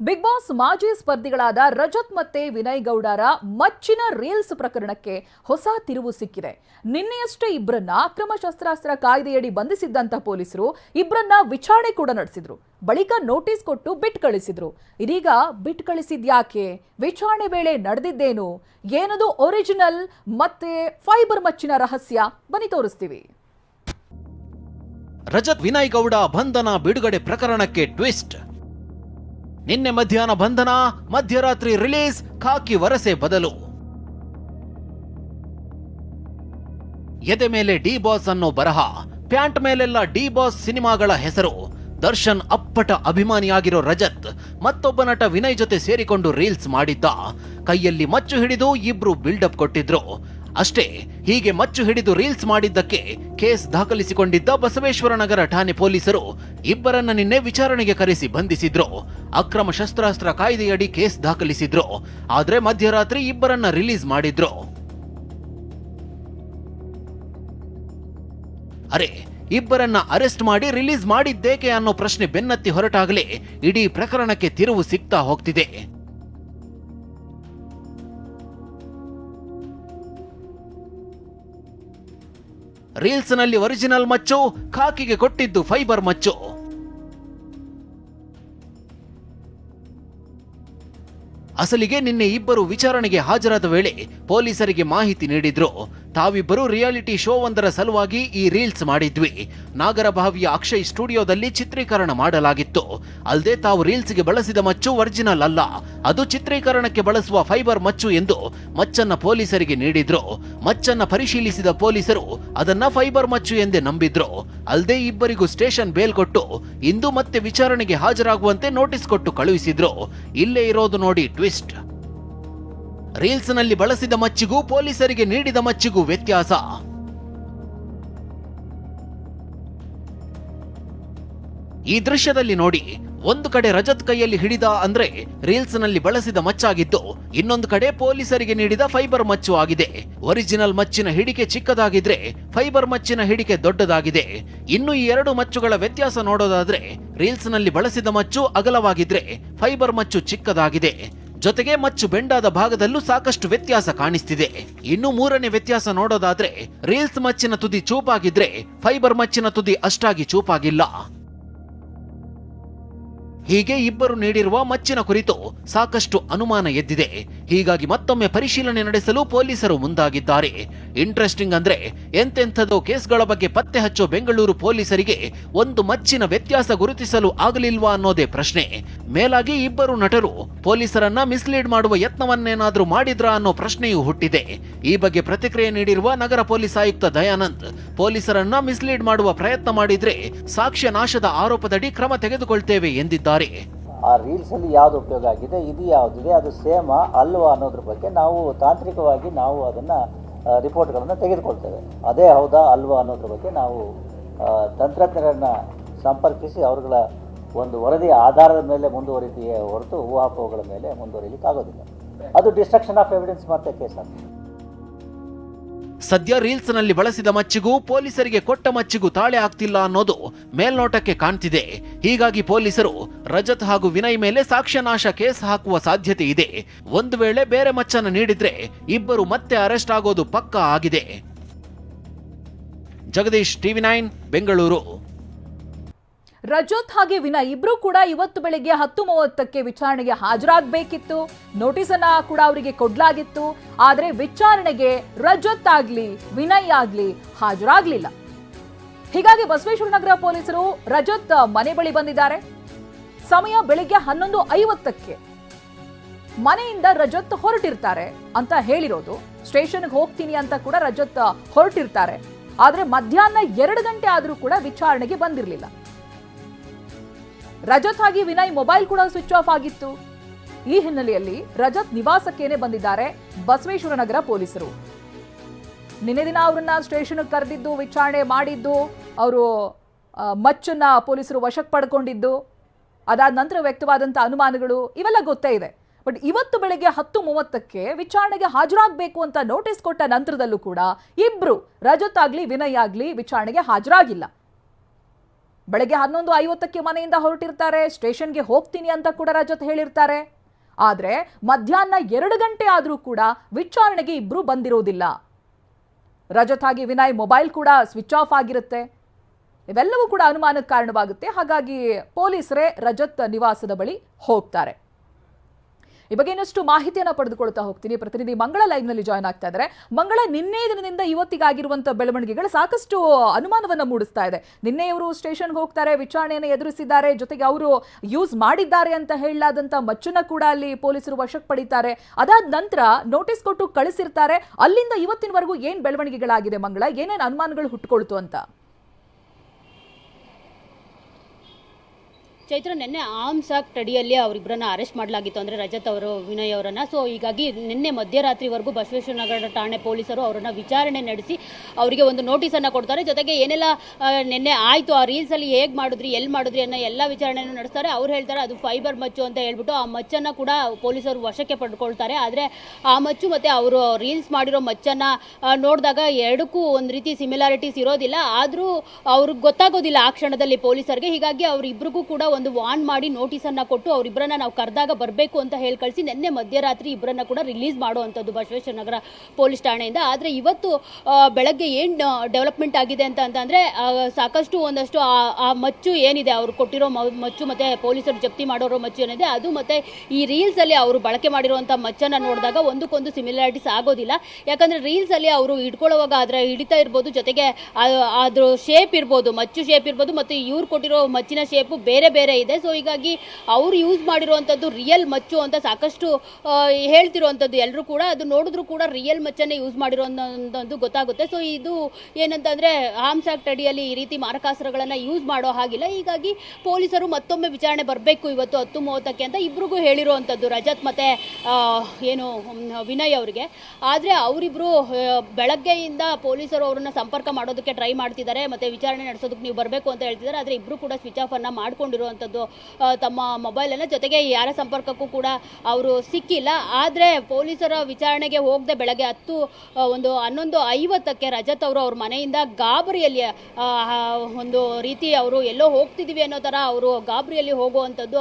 Big boss ಮಾಜಿ ಸ್ಪರ್ಧಿಗಳಾದ ರಜತ್ ಮತ್ತೆ ವಿನಯ್ ಗೌಡರ ಮಚ್ಚಿನ ರೀಲ್ಸ್ ಪ್ರಕರಣಕ್ಕೆ ಹೊಸ ತಿರುವು ಸಿಕ್ಕಿದೆ. ನಿನ್ನೆಯಷ್ಟೇ ಇಬ್ಬರನ್ನ ಅಕ್ರಮ ಶಸ್ತ್ರಾಸ್ತ್ರ ಕಾಯ್ದೆಯಡಿ ಬಂಧಿಸಿದ್ದಂತ ಪೊಲೀಸರು ಇಬ್ಬರನ್ನ ವಿಚಾರಣೆ ಕೂಡ ನಡೆಸಿದ್ರು. ಬಳಿಕ ನೋಟಿಸ್ ಕೊಟ್ಟು ಬಿಟ್ ಕಳಿಸಿದ್ರು. ಇದೀಗ ಬಿಟ್ ಕಳಿಸಿದ್ಯಾಕೆ ವಿಚಾರಣೆ ವೇಳೆ ನಡೆದಿದ್ದೇನು? ಏನದು ಒರಿಜಿನಲ್ ಮತ್ತೆ ಫೈಬರ್ ಮಚ್ಚಿನ ರಹಸ್ಯ? ಬನಿ ತೋರಿಸ್ತೀವಿ. ರಜತ್, ವಿನಯ್ ಗೌಡ ಬಂಧನ ಬಿಡುಗಡೆ ಪ್ರಕರಣಕ್ಕೆ ಟ್ವಿಸ್ಟ್ ನಿನ್ನೆ ಮಧ್ಯಾಹ್ನ ಬಂಧನ, ಮಧ್ಯರಾತ್ರಿ ರಿಲೀಸ್, ಖಾಕಿ ವರಸೆ ಬದಲು. ಎದೆ ಮೇಲೆ ಡಿ ಬಾಸ್ ಅನ್ನೋ ಬರಹ, ಪ್ಯಾಂಟ್ ಮೇಲೆಲ್ಲ ಡಿ ಬಾಸ್ ಸಿನಿಮಾಗಳ ಹೆಸರು. ದರ್ಶನ್ ಅಪ್ಪಟ ಅಭಿಮಾನಿಯಾಗಿರೋ ರಜತ್, ಮತ್ತೊಬ್ಬ ನಟ ವಿನಯ್ ಜೊತೆ ಸೇರಿಕೊಂಡು ರೀಲ್ಸ್ ಮಾಡಿದ್ದ. ಕೈಯಲ್ಲಿ ಮಚ್ಚು ಹಿಡಿದು ಇಬ್ರು ಬಿಲ್ಡಪ್ ಕೊಟ್ಟಿದ್ರು. ಅಷ್ಟೇ, ಹೀಗೆ ಮಚ್ಚು ಹಿಡಿದು ರೀಲ್ಸ್ ಮಾಡಿದ್ದಕ್ಕೆ ಕೇಸ್ ದಾಖಲಿಸಿಕೊಂಡಿದ್ದ ಬಸವೇಶ್ವರ ನಗರ ಠಾಣೆ ಪೊಲೀಸರು ಇಬ್ಬರನ್ನ ನಿನ್ನೆ ವಿಚಾರಣೆಗೆ ಕರೆಸಿ ಬಂಧಿಸಿದ್ರು. ಅಕ್ರಮ ಶಸ್ತ್ರಾಸ್ತ್ರ ಕಾಯ್ದೆಯಡಿ ಕೇಸ್ ದಾಖಲಿಸಿದ್ರು. ಆದ್ರೆ ಮಧ್ಯರಾತ್ರಿ ಇಬ್ಬರನ್ನ ರಿಲೀಸ್ ಮಾಡಿದ್ರು. ಅರೆ, ಇಬ್ಬರನ್ನ ಅರೆಸ್ಟ್ ಮಾಡಿ ರಿಲೀಸ್ ಮಾಡಿದ್ದೇಕೆ ಅನ್ನೋ ಪ್ರಶ್ನೆ ಬೆನ್ನತ್ತಿ ಹೊರಟಾಗಲೇ ಇಡೀ ಪ್ರಕರಣಕ್ಕೆ ತಿರುವು ಸಿಗ್ತಾ ಹೋಗ್ತಿದೆ. ರೀಲ್ಸ್ನಲ್ಲಿ ಒರಿಜಿನಲ್ ಮಚ್ಚು, ಖಾಕಿಗೆ ಕೊಟ್ಟಿದ್ದು ಫೈಬರ್ ಮಚ್ಚು. ಅಸಲಿಗೆ ನಿನ್ನೆ ಇಬ್ಬರು ವಿಚಾರಣೆಗೆ ಹಾಜರಾದ ವೇಳೆ ಪೊಲೀಸರಿಗೆ ಮಾಹಿತಿ ನೀಡಿದ್ರು. ತಾವಿಬ್ಬರು ರಿಯಾಲಿಟಿ ಶೋ ಒಂದರ ಸಲುವಾಗಿ ಈ ರೀಲ್ಸ್ ಮಾಡಿದ್ವಿ. ನಾಗರಭಾವಿಯ ಅಕ್ಷಯ್ ಸ್ಟುಡಿಯೋದಲ್ಲಿ ಚಿತ್ರೀಕರಣ ಮಾಡಲಾಗಿತ್ತು. ಅಲ್ಲದೆ ತಾವು ರೀಲ್ಸ್ಗೆ ಬಳಸಿದ ಮಚ್ಚು ಒರಿಜಿನಲ್ ಅಲ್ಲ. ಅದು ಚಿತ್ರೀಕರಣಕ್ಕೆ ಬಳಸುವ ಫೈಬರ್ ಮಚ್ಚು ಎಂದು ಮಚ್ಚನ್ನ ಪೊಲೀಸರಿಗೆ ನೀಡಿದ್ರು. ಮಚ್ಚನ್ನ ಪರಿಶೀಲಿಸಿದ ಪೊಲೀಸರು ಅದನ್ನ ಫೈಬರ್ ಮಚ್ಚು ಎಂದೇ ನಂಬಿದ್ರು. ಅಲ್ಲದೆ ಇಬ್ಬರಿಗೂ ಸ್ಟೇಷನ್ ಬೇಲ್ ಕೊಟ್ಟು ಇಂದು ಮತ್ತೆ ವಿಚಾರಣೆಗೆ ಹಾಜರಾಗುವಂತೆ ನೋಟಿಸ್ ಕೊಟ್ಟು ಕಳುಹಿಸಿದ್ರು. ಇಲ್ಲೇ ಇರೋದು ನೋಡಿ ಟ್ವಿಸ್ಟ್. ರೀಲ್ಸ್ನಲ್ಲಿ ಬಳಸಿದ ಮಚ್ಚಿಗೂ ಪೊಲೀಸರಿಗೆ ನೀಡಿದ ಮಚ್ಚಿಗೂ ವ್ಯತ್ಯಾಸ. ಈ ದೃಶ್ಯದಲ್ಲಿ ನೋಡಿ, ಒಂದು ಕಡೆ ರಜತ್ ಕೈಯಲ್ಲಿ ಹಿಡಿದ ಅಂದ್ರೆ ರೀಲ್ಸ್ನಲ್ಲಿ ಬಳಸಿದ ಮಚ್ಚಾಗಿದ್ದು, ಇನ್ನೊಂದು ಕಡೆ ಪೊಲೀಸರಿಗೆ ನೀಡಿದ ಫೈಬರ್ ಮಚ್ಚು ಆಗಿದೆ. ಒರಿಜಿನಲ್ ಮಚ್ಚಿನ ಹಿಡಿಕೆ ಚಿಕ್ಕದಾಗಿದ್ರೆ ಫೈಬರ್ ಮಚ್ಚಿನ ಹಿಡಿಕೆ ದೊಡ್ಡದಾಗಿದೆ. ಇನ್ನು ಈ ಎರಡು ಮಚ್ಚುಗಳ ವ್ಯತ್ಯಾಸ ನೋಡೋದಾದ್ರೆ ರೀಲ್ಸ್ನಲ್ಲಿ ಬಳಸಿದ ಮಚ್ಚು ಅಗಲವಾಗಿದ್ರೆ ಫೈಬರ್ ಮಚ್ಚು ಚಿಕ್ಕದಾಗಿದೆ. ಜೊತೆಗೆ ಮಚ್ಚು ಬೆಂಡಾದ ಭಾಗದಲ್ಲೂ ಸಾಕಷ್ಟು ವ್ಯತ್ಯಾಸ ಕಾಣಿಸ್ತಿದೆ. ಇನ್ನು ಮೂರನೇ ವ್ಯತ್ಯಾಸ ನೋಡೋದಾದ್ರೆ ರೀಲ್ಸ್ ಮಚ್ಚಿನ ತುದಿ ಚೂಪಾಗಿದ್ರೆ ಫೈಬರ್ ಮಚ್ಚಿನ ತುದಿ ಅಷ್ಟಾಗಿ ಚೂಪಾಗಿಲ್ಲ. ಹೀಗೆ ಇಬ್ಬರು ನೀಡಿರುವ ಮಚ್ಚಿನ ಕುರಿತು ಸಾಕಷ್ಟು ಅನುಮಾನ ಎದ್ದಿದೆ. ಹೀಗಾಗಿ ಮತ್ತೊಮ್ಮೆ ಪರಿಶೀಲನೆ ನಡೆಸಲು ಪೊಲೀಸರು ಮುಂದಾಗಿದ್ದಾರೆ. ಇಂಟ್ರೆಸ್ಟಿಂಗ್ ಅಂದ್ರೆ ಎಂತೆಂಥದೋ ಕೇಸ್ಗಳ ಬಗ್ಗೆ ಪತ್ತೆ ಹಚ್ಚೋ ಬೆಂಗಳೂರು ಪೊಲೀಸರಿಗೆ ಒಂದು ಮಚ್ಚಿನ ವ್ಯತ್ಯಾಸ ಗುರುತಿಸಲು ಆಗಲಿಲ್ವಾ ಅನ್ನೋದೇ ಪ್ರಶ್ನೆ. ಮೇಲಾಗಿ ಇಬ್ಬರು ನಟರು ಪೊಲೀಸರನ್ನ ಮಿಸ್ಲೀಡ್ ಮಾಡುವ ಯತ್ನವನ್ನೇನಾದ್ರೂ ಮಾಡಿದ್ರಾ ಅನ್ನೋ ಪ್ರಶ್ನೆಯೂ ಹುಟ್ಟಿದೆ. ಈ ಬಗ್ಗೆ ಪ್ರತಿಕ್ರಿಯೆ ನೀಡಿರುವ ನಗರ ಪೊಲೀಸ್ ಆಯುಕ್ತ ದಯಾನಂದ್, ಪೊಲೀಸರನ್ನ ಮಿಸ್ಲೀಡ್ ಮಾಡುವ ಪ್ರಯತ್ನ ಮಾಡಿದ್ರೆ ಸಾಕ್ಷ್ಯ ನಾಶದ ಆರೋಪದಡಿ ಕ್ರಮ ತೆಗೆದುಕೊಳ್ತೇವೆ ಎಂದಿದ್ದಾರೆ. ಆ ರೀಲ್ಸಲ್ಲಿ ಯಾವುದು ಉಪಯೋಗ ಆಗಿದೆ, ಇದು ಯಾವುದಿದೆ, ಅದು ಸೇಮ ಅಲ್ವಾ ಅನ್ನೋದ್ರ ಬಗ್ಗೆ ನಾವು ತಾಂತ್ರಿಕವಾಗಿ ನಾವು ಅದನ್ನು ರಿಪೋರ್ಟ್ಗಳನ್ನು ತೆಗೆದುಕೊಳ್ತೇವೆ. ಅದೇ ಹೌದಾ, ಅಲ್ವಾ ಅನ್ನೋದ್ರ ಬಗ್ಗೆ ನಾವು ತಂತ್ರಜ್ಞರನ್ನ ಸಂಪರ್ಕಿಸಿ ಅವರುಗಳ ಒಂದು ವರದಿ ಆಧಾರದ ಮೇಲೆ ಮುಂದುವರಿದೆಯೇ ಹೊರತು ಊಹಾಪೋಹಗಳ ಮೇಲೆ ಮುಂದುವರಿಲಿಕ್ಕಾಗೋದಿಲ್ಲ. ಅದು ಡಿಸ್ಟ್ರಕ್ಷನ್ ಆಫ್ ಎವಿಡೆನ್ಸ್ ಮತ್ತೆ ಕೇಸ್ ಆಗ್ತದೆ ಸದ್ಯ ರೀಲ್ಸ್ನಲ್ಲಿ ಬಳಸಿದ ಮಚ್ಚಿಗೂ ಪೊಲೀಸರಿಗೆ ಕೊಟ್ಟ ಮಚ್ಚಿಗೂ ತಾಳೆ ಆಗ್ತಿಲ್ಲ ಅನ್ನೋದು ಮೇಲ್ನೋಟಕ್ಕೆ ಕಾಣ್ತಿದೆ. ಹೀಗಾಗಿ ಪೊಲೀಸರು ರಜತ್ ಹಾಗೂ ವಿನಯ್ ಮೇಲೆ ಸಾಕ್ಷ್ಯನಾಶ ಕೇಸ್ ಹಾಕುವ ಸಾಧ್ಯತೆ ಇದೆ. ಒಂದು ವೇಳೆ ಬೇರೆ ಮಚ್ಚನ್ನು ನೀಡಿದ್ರೆ ಇಬ್ಬರು ಮತ್ತೆ ಅರೆಸ್ಟ್ ಆಗೋದು ಪಕ್ಕಾ ಆಗಿದೆ. Jagadish TV nine, Bengaluru. Rajat ಹಾಗೆ ವಿನಯ್ ಇಬ್ರು ಕೂಡ ಇವತ್ತು ಬೆಳಿಗ್ಗೆ ಹತ್ತು ಮೂವತ್ತಕ್ಕೆ ವಿಚಾರಣೆಗೆ ಹಾಜರಾಗಬೇಕಿತ್ತು. ನೋಟಿಸ್ ಅನ್ನ ಕೂಡ ಅವರಿಗೆ ಕೊಡಲಾಗಿತ್ತು. ಆದರೆ ವಿಚಾರಣೆಗೆ ರಜತ್ ಆಗ್ಲಿ, ವಿನಯ್ ಆಗ್ಲಿ ಹಾಜರಾಗ್ಲಿಲ್ಲ. ಹೀಗಾಗಿ ಬಸವೇಶ್ವರ ನಗರ ಪೊಲೀಸರು ರಜತ್ ಮನೆ ಬಳಿ ಬಂದಿದ್ದಾರೆ. ಸಮಯ ಬೆಳಿಗ್ಗೆ ಹನ್ನೊಂದು ಐವತ್ತಕ್ಕೆ. ಮನೆಯಿಂದ ರಜತ್ ಹೊರಟಿರ್ತಾರೆ ಅಂತ ಹೇಳಿರೋದು. ಸ್ಟೇಷನ್ಗೆ ಹೋಗ್ತೀನಿ ಅಂತ ಕೂಡ ರಜತ್ ಹೊರಟಿರ್ತಾರೆ. ಆದರೆ ಮಧ್ಯಾಹ್ನ ಎರಡು ಗಂಟೆ ಆದರೂ ಕೂಡ ವಿಚಾರಣೆಗೆ ಬಂದಿರಲಿಲ್ಲ. ರಜತ್ ಆಗಿ ವಿನಯ್ ಮೊಬೈಲ್ ಕೂಡ ಸ್ವಿಚ್ ಆಫ್ ಆಗಿತ್ತು. ಈ ಹಿನ್ನೆಲೆಯಲ್ಲಿ ರಜತ್ ನಿವಾಸಕ್ಕೇನೆ ಬಂದಿದ್ದಾರೆ ಬಸವೇಶ್ವರ ನಗರ ಪೊಲೀಸರು. ನಿನ್ನೆ ದಿನ ಅವರನ್ನ ಸ್ಟೇಷನ್ ಕರೆದಿದ್ದು, ವಿಚಾರಣೆ ಮಾಡಿದ್ದು, ಅವರು ಮಚ್ಚನ್ನ ಪೊಲೀಸರು ವಶಕ್ಕೆ ಪಡ್ಕೊಂಡಿದ್ದು, ಅದಾದ ನಂತರ ವ್ಯಕ್ತವಾದಂಥ ಅನುಮಾನಗಳು ಇವೆಲ್ಲ ಗೊತ್ತೇ ಇದೆ. ಬಟ್ ಇವತ್ತು ಬೆಳಗ್ಗೆ ಹತ್ತು ಮೂವತ್ತಕ್ಕೆ ವಿಚಾರಣೆಗೆ ಹಾಜರಾಗಬೇಕು ಅಂತ ನೋಟಿಸ್ ಕೊಟ್ಟ ನಂತರದಲ್ಲೂ ಕೂಡ ಇಬ್ರು ರಜತ್ ಆಗ್ಲಿ ವಿನಯ್ ಆಗ್ಲಿ ವಿಚಾರಣೆಗೆ ಹಾಜರಾಗಿಲ್ಲ. ಬೆಳಗ್ಗೆ ಹನ್ನೊಂದು ಐವತ್ತಕ್ಕೆ ಮನೆಯಿಂದ ಹೊರಟಿರ್ತಾರೆ. ಸ್ಟೇಷನ್ಗೆ ಹೋಗ್ತೀನಿ ಅಂತ ಕೂಡ ರಜತ್ ಹೇಳಿರ್ತಾರೆ. ಆದರೆ ಮಧ್ಯಾಹ್ನ ಎರಡು ಗಂಟೆ ಆದರೂ ಕೂಡ ವಿಚಾರಣೆಗೆ ಇಬ್ಬರೂ ಬಂದಿರೋದಿಲ್ಲ. ರಜತ್ ಆಗಿ ವಿನಯ್ ಮೊಬೈಲ್ ಕೂಡ ಸ್ವಿಚ್ ಆಫ್ ಆಗಿರುತ್ತೆ. ಇವೆಲ್ಲವೂ ಕೂಡ ಅನುಮಾನಕ್ಕೆ ಕಾರಣವಾಗುತ್ತೆ. ಹಾಗಾಗಿ ಪೊಲೀಸರೇ ರಜತ್ ನಿವಾಸದ ಬಳಿ ಹೋಗ್ತಾರೆ. ಈ ಬಗ್ಗೆ ಇನ್ನಷ್ಟು ಮಾಹಿತಿಯನ್ನು ಪಡೆದುಕೊಳ್ತಾ ಹೋಗ್ತೀನಿ. ಪ್ರತಿನಿಧಿ ಮಂಗಳ ಲೈವ್ನಲ್ಲಿ ಜಾಯ್ನ್ ಆಗ್ತಾ ಇದ್ದಾರೆ. ಮಂಗಳ, ನಿನ್ನೆ ದಿನದಿಂದ ಇವತ್ತಿಗಾಗಿರುವಂತಹ ಬೆಳವಣಿಗೆಗಳು ಸಾಕಷ್ಟು ಅನುಮಾನವನ್ನು ಮೂಡಿಸ್ತಾ ಇದೆ. ನಿನ್ನೆ ಇವರು ಸ್ಟೇಷನ್ಗೆ ಹೋಗ್ತಾರೆ, ವಿಚಾರಣೆಯನ್ನು ಎದುರಿಸಿದ್ದಾರೆ, ಜೊತೆಗೆ ಅವರು ಯೂಸ್ ಮಾಡಿದ್ದಾರೆ ಅಂತ ಹೇಳಲಾದಂಥ ಮಚ್ಚನ್ನ ಕೂಡ ಅಲ್ಲಿ ಪೊಲೀಸರು ವಶಕ್ಕೆ ಪಡೀತಾರೆ. ಅದಾದ ನಂತರ ನೋಟಿಸ್ ಕೊಟ್ಟು ಕಳಿಸಿರ್ತಾರೆ. ಅಲ್ಲಿಂದ ಇವತ್ತಿನವರೆಗೂ ಏನು ಬೆಳವಣಿಗೆಗಳಾಗಿದೆ ಮಂಗಳ? ಏನೇನು ಅನುಮಾನಗಳು ಹುಟ್ಟುಕೊಳ್ತು ಅಂತ? ಚೈತ್ರ ನಿನ್ನೆ ಆರ್ಮ್ಸ್ ಆಕ್ಟ್ ಅಡಿಯಲ್ಲಿ ಅವರಿಬ್ಬರನ್ನ ಅರೆಸ್ಟ್ ಮಾಡಲಾಗಿತ್ತು ಅಂದರೆ ರಜತ್ ಅವರು, ವಿನಯ್ ಅವರನ್ನು. ಸೊ ಹೀಗಾಗಿ ನಿನ್ನೆ ಮಧ್ಯರಾತ್ರಿವರೆಗೂ ಬಸವೇಶ್ವರನಗರ ಠಾಣೆ ಪೊಲೀಸರು ಅವರನ್ನು ವಿಚಾರಣೆ ನಡೆಸಿ ಅವರಿಗೆ ಒಂದು ನೋಟಿಸನ್ನು ಕೊಡ್ತಾರೆ. ಜೊತೆಗೆ ಏನೆಲ್ಲ ನಿನ್ನೆ ಆಯಿತು, ಆ ರೀಲ್ಸಲ್ಲಿ ಹೇಗೆ ಮಾಡಿದ್ರಿ ಎಲ್ಲಿ ಮಾಡಿದ್ರಿ ಅನ್ನೋ ಎಲ್ಲ ವಿಚಾರಣೆಯನ್ನು ನಡೆಸ್ತಾರೆ. ಅವ್ರು ಹೇಳ್ತಾರೆ, ಅದು ಫೈಬರ್ ಮಚ್ಚು ಅಂತ ಹೇಳ್ಬಿಟ್ಟು ಆ ಮಚ್ಚನ್ನು ಕೂಡ ಪೊಲೀಸರು ವಶಕ್ಕೆ ಪಡ್ಕೊಳ್ತಾರೆ. ಆದರೆ ಆ ಮಚ್ಚು ಮತ್ತು ಅವರು ರೀಲ್ಸ್ ಮಾಡಿರೋ ಮಚ್ಚನ್ನು ನೋಡಿದಾಗ ಎರಡಕ್ಕೂ ಒಂದು ರೀತಿ ಸಿಮಿಲಾರಿಟೀಸ್ ಇರೋದಿಲ್ಲ. ಆದರೂ ಅವ್ರಿಗೆ ಗೊತ್ತಾಗೋದಿಲ್ಲ ಆ ಕ್ಷಣದಲ್ಲಿ ಪೊಲೀಸರಿಗೆ. ಹೀಗಾಗಿ ಅವರಿಬ್ಬರಿಗೂ ಕೂಡ ಒಂದು ವಾನ್ ಮಾಡಿ ನೋಟಿಸನ್ನು ಕೊಟ್ಟು ಅವರಿಬ್ಬರನ್ನ ನಾವು ಕರೆದಾಗ ಬರಬೇಕು ಅಂತ ಹೇಳಿ ಕಳಿಸಿ ನಿನ್ನೆ ಮಧ್ಯರಾತ್ರಿ ಇಬ್ಬರನ್ನ ಕೂಡ ರಿಲೀಸ್ ಮಾಡುವಂಥದ್ದು ಬಸವೇಶ್ವರ ನಗರ ಪೊಲೀಸ್ ಠಾಣೆಯಿಂದ. ಆದರೆ ಇವತ್ತು ಬೆಳಗ್ಗೆ ಏನು ಡೆವಲಪ್ಮೆಂಟ್ ಆಗಿದೆ ಅಂತ ಅಂತಂದರೆ ಸಾಕಷ್ಟು ಒಂದಷ್ಟು ಆ- ಮಚ್ಚು ಏನಿದೆ, ಅವರು ಕೊಟ್ಟಿರೋ ಮಚ್ಚು ಮತ್ತು ಪೊಲೀಸರು ಜಪ್ತಿ ಮಾಡೋರೋ ಮಚ್ಚು ಏನಿದೆ, ಅದು ಮತ್ತು ಈ ರೀಲ್ಸಲ್ಲಿ ಅವರು ಬಳಕೆ ಮಾಡಿರುವಂಥ ಮಚ್ಚನ್ನು ನೋಡಿದಾಗ ಒಂದಕ್ಕೊಂದು ಸಿಮಿಲಾರಿಟೀಸ್ ಆಗೋದಿಲ್ಲ. ಯಾಕಂದರೆ ರೀಲ್ಸಲ್ಲಿ ಅವರು ಹಿಡ್ಕೊಳ್ಳೋವಾಗ ಅದರ ಹಿಡಿತಾ ಇರ್ಬೋದು, ಜೊತೆಗೆ ಅದ್ರ ಶೇಪ್ ಇರ್ಬೋದು, ಮಚ್ಚು ಶೇಪ್ ಇರ್ಬೋದು, ಮತ್ತು ಇವ್ರು ಕೊಟ್ಟಿರೋ ಮಚ್ಚಿನ ಶೇಪು ಬೇರೆ ಬೇರೆ ಇದೆ. ಸೊ ಹೀಗಾಗಿ ಅವ್ರು ಯೂಸ್ ಮಾಡಿರುವಂಥದ್ದು ರಿಯಲ್ ಮಚ್ಚು ಅಂತ ಸಾಕಷ್ಟು ಹೇಳ್ತಿರುವಂಥದ್ದು ಎಲ್ಲರೂ ಕೂಡ. ಅದು ನೋಡಿದ್ರು ಕೂಡ ರಿಯಲ್ ಮಚ್ಚನ್ನೇ ಯೂಸ್ ಮಾಡಿರೋದು ಗೊತ್ತಾಗುತ್ತೆ. ಸೊ ಇದು ಏನಂತಂದರೆ ಆರ್ಮ್ಸ್ ಆಕ್ಟ್ ಅಡಿಯಲ್ಲಿ ಈ ರೀತಿ ಮಾರಕಾಸ್ತ್ರಗಳನ್ನು ಯೂಸ್ ಮಾಡೋ ಹಾಗಿಲ್ಲ. ಹೀಗಾಗಿ ಪೊಲೀಸರು ಮತ್ತೊಮ್ಮೆ ವಿಚಾರಣೆ ಬರಬೇಕು ಇವತ್ತು ಹತ್ತು ಮೂವತ್ತಕ್ಕೆ ಅಂತ ಇಬ್ರಿಗೂ ಹೇಳಿರುವಂಥದ್ದು ರಜತ್ ಮತ್ತು ಏನು ವಿನಯ್ ಅವರಿಗೆ. ಆದರೆ ಅವರಿಬ್ಬರು ಬೆಳಗ್ಗೆಯಿಂದ ಪೊಲೀಸರು ಅವರನ್ನು ಸಂಪರ್ಕ ಮಾಡೋದಕ್ಕೆ ಟ್ರೈ ಮಾಡ್ತಿದ್ದಾರೆ. ಮತ್ತು ವಿಚಾರಣೆ ನಡೆಸೋದಕ್ಕೆ ನೀವು ಬರಬೇಕು ಅಂತ ಹೇಳ್ತಿದ್ದಾರೆ. ಆದರೆ ಇಬ್ಬರು ಕೂಡ ಸ್ವಿಚ್ ಆಫನ್ನು ಮಾಡ್ಕೊಂಡಿರುವಂಥದ್ದು ಆ, ತಮ್ಮ ಮೊಬೈಲನ್ನು ಜೊತೆಗೆ ಯಾರ ಸಂಪರ್ಕಕ್ಕೂ ಕೂಡ ಅವರು ಸಿಕ್ಕಿಲ್ಲ. ಆದರೆ ಪೊಲೀಸರ ವಿಚಾರಣೆಗೆ ಹೋಗದೆ ಬೆಳಗ್ಗೆ ಹತ್ತು ಒಂದು ಹನ್ನೊಂದು ಐವತ್ತಕ್ಕೆ ರಜತ್ ಅವರು ಅವ್ರ ಮನೆಯಿಂದ ಗಾಬರಿಯಲ್ಲಿ ಒಂದು ರೀತಿ ಅವರು ಎಲ್ಲೋ ಹೋಗ್ತಿದ್ದೀವಿ ಅನ್ನೋ ಥರ ಅವರು ಗಾಬರಿಯಲ್ಲಿ ಹೋಗುವಂಥದ್ದು